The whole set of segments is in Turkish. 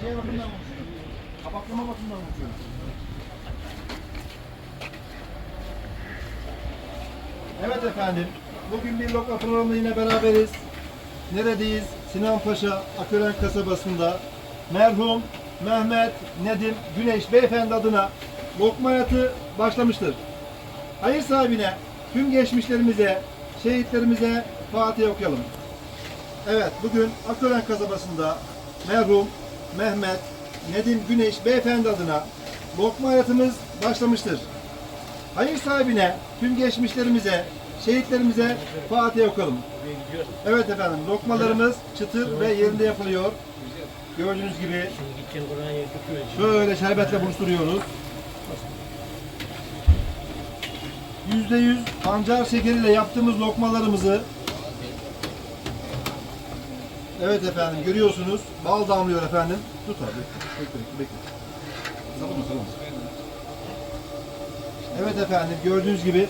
şey konuşuyorum. Kapaklama bakımından konuşuyorum. Evet efendim. Bugün bir lokma programında yine beraberiz. Neredeyiz? Sinan Paşa, Akören kasabasında merhum Mehmet Nedim Güneş beyefendi adına lokma hayatı başlamıştır. Hayır sahibine, tüm geçmişlerimize, şehitlerimize Fatiha okuyalım. Evet, bugün Akören kasabasında merhum Mehmet Nedim Güneş beyefendi adına lokma hayatımız başlamıştır. Hayır sahibine, tüm geçmişlerimize, şehitlerimize Fatiha okuyalım. Evet efendim, lokmalarımız çıtır ve yerinde yapılıyor. Gördüğünüz gibi şöyle şerbetle buluşturuyoruz. %100 pancar şekeriyle yaptığımız lokmalarımızı Evet efendim görüyorsunuz. Bal damlıyor efendim. Tut abi. Bekle bekle bekle. Salama salama. Evet efendim gördüğünüz gibi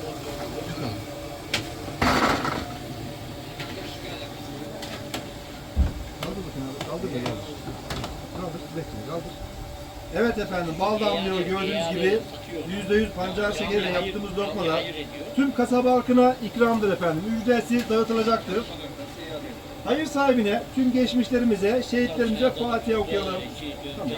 Kaldır bakın abi. Kaldır da kaldır. Kaldır. Bekle kaldır. Evet efendim bal damlıyor gördüğünüz gibi. %100 pancar şekeriyle yaptığımız lokmalar tüm kasaba halkına ikramdır efendim. Ücretsiz dağıtılacaktır. Hayır sahibine, tüm geçmişlerimize, şehitlerimize Fatiha okuyalım. Tamam.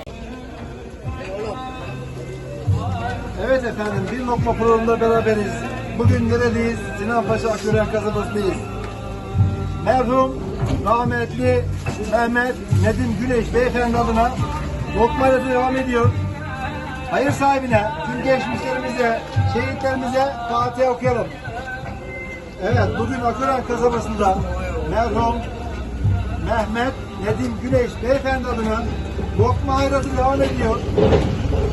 Evet efendim, bir lokma programında beraberiz. Bugün neredeyiz? Sinan Paşa Aküren kasabasındayız. Merhum, rahmetli Mehmet Nedim Güneş beyefendi adına lokma devam ediyor. Hayır sahibine, tüm geçmişlerimize, şehitlerimize Fatiha okuyalım. Evet, bugün Akıran kasabasında merhum Mehmet Nedim Güneş beyefendi adına lokma hayratı devam ediyor.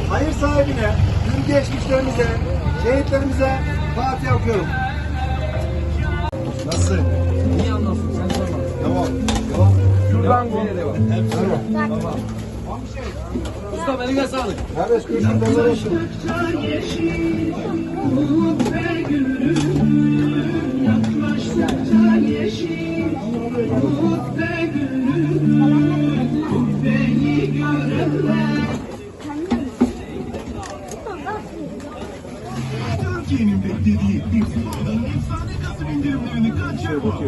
Hayır sahibine, tüm geçmişlerimize, şehitlerimize Fatiha okuyorum. Nasılsın? İyi anlasın sen sorma. Tamam. Tamam. Şuradan bu. Usta eline sağlık. Kardeş görüşün bozar olsun. Türkiye'nin beklediği İfla'dan efsane Kasım indirimlerini kaçırma.